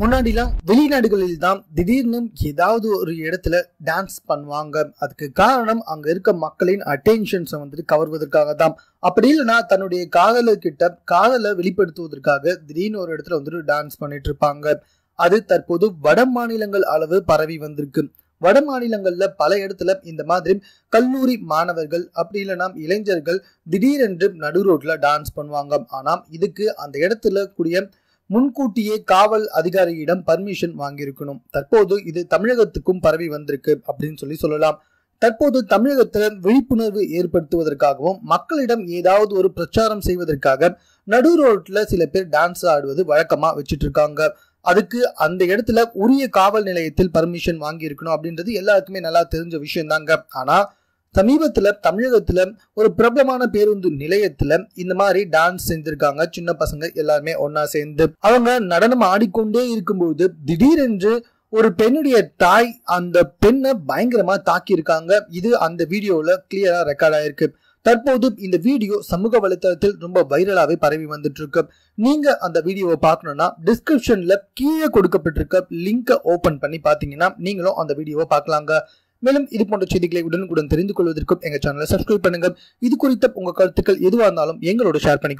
முன்னாடிலாம் வெளிநாடுகளில் தான் திடீர்னு ஏதாவது ஒரு இடத்துல டான்ஸ் பண்ணுவாங்க. அதுக்கு காரணம் அங்க இருக்க மக்களின் அட்டென்ஷன்ஸை வந்துட்டு கவர்வதற்காக தான். அப்படி இல்லைன்னா தன்னுடைய காதலர்கிட்ட காதலை வெளிப்படுத்துவதற்காக திடீர்னு ஒரு இடத்துல வந்துட்டு டான்ஸ் பண்ணிட்டு இருப்பாங்க. அது தற்போது வட மாநிலங்கள் அளவு பரவி வந்திருக்கு. வட மாநிலங்கள்ல பல இடத்துல இந்த மாதிரி கல்லூரி மாணவர்கள் அப்படி இல்லைன்னா இளைஞர்கள் திடீரென்று நடு ரோட்ல டான்ஸ் பண்ணுவாங்க. ஆனா இதுக்கு அந்த இடத்துல கூடிய முன்கூட்டியே காவல் அதிகாரியிடம் பர்மிஷன் வாங்கியிருக்கணும். தற்போது இது தமிழகத்துக்கும் பரவி வந்திருக்கு அப்படின்னு சொல்லி சொல்லலாம். தற்போது தமிழகத்தில் விழிப்புணர்வு ஏற்படுத்துவதற்காகவும் மக்களிடம் ஏதாவது ஒரு பிரச்சாரம் செய்வதற்காக நடு ரோட்ல சில பேர் டான்ஸ் ஆடுவது வழக்கமா வச்சுட்டு இருக்காங்க அதுக்கு அந்த இடத்துல உரிய காவல் நிலையத்தில் பர்மிஷன் வாங்கி இருக்கணும் அப்படின்றது எல்லாருக்குமே நல்லா தெரிஞ்ச விஷயம் தாங்க ஆனா சமீபத்துல தமிழகத்துல ஒரு பிரபலமான பேருந்து நிலையத்துல இந்த மாதிரி டான்ஸ் செஞ்சிருக்காங்க. சின்ன பசங்க எல்லாருமே ஒன்னா சேர்ந்து. அவங்க நடனம் ஆடிக்கொண்டே இருக்கும்போது திடீரென்று ஒரு பெண்ணுடைய தாய் அந்த பெண்ணை பயங்கரமா தாக்கி இருக்காங்க இது அந்த வீடியோல கிளியரா ரெக்கார்ட் ஆயிருக்கு. தற்போது இந்த வீடியோ சமூக வலைத்தளத்தில் ரொம்ப வைரலாவே பரவி வந்துட்டு இருக்கு நீங்க அந்த வீடியோவை பார்க்கணும்னா டிஸ்கிரிப்ஷன்ல கீழே கொடுக்கப்பட்டிருக்க லிங்கை ஓபன் பண்ணி பாத்தீங்கன்னா நீங்களும் அந்த வீடியோவை பார்க்கலாங்க. மேலும் இது போன்ற செய்திகளை உடனுக்குடன் தெரிந்து கொள்வதற்கும் எங்கள் சேனலை சப்ஸ்கிரைப் பண்ணுங்கள். இது குறித்த உங்க கருத்துக்கள் எதுவாக இருந்தாலும் எங்களோட ஷேர் பண்ணிக்கோ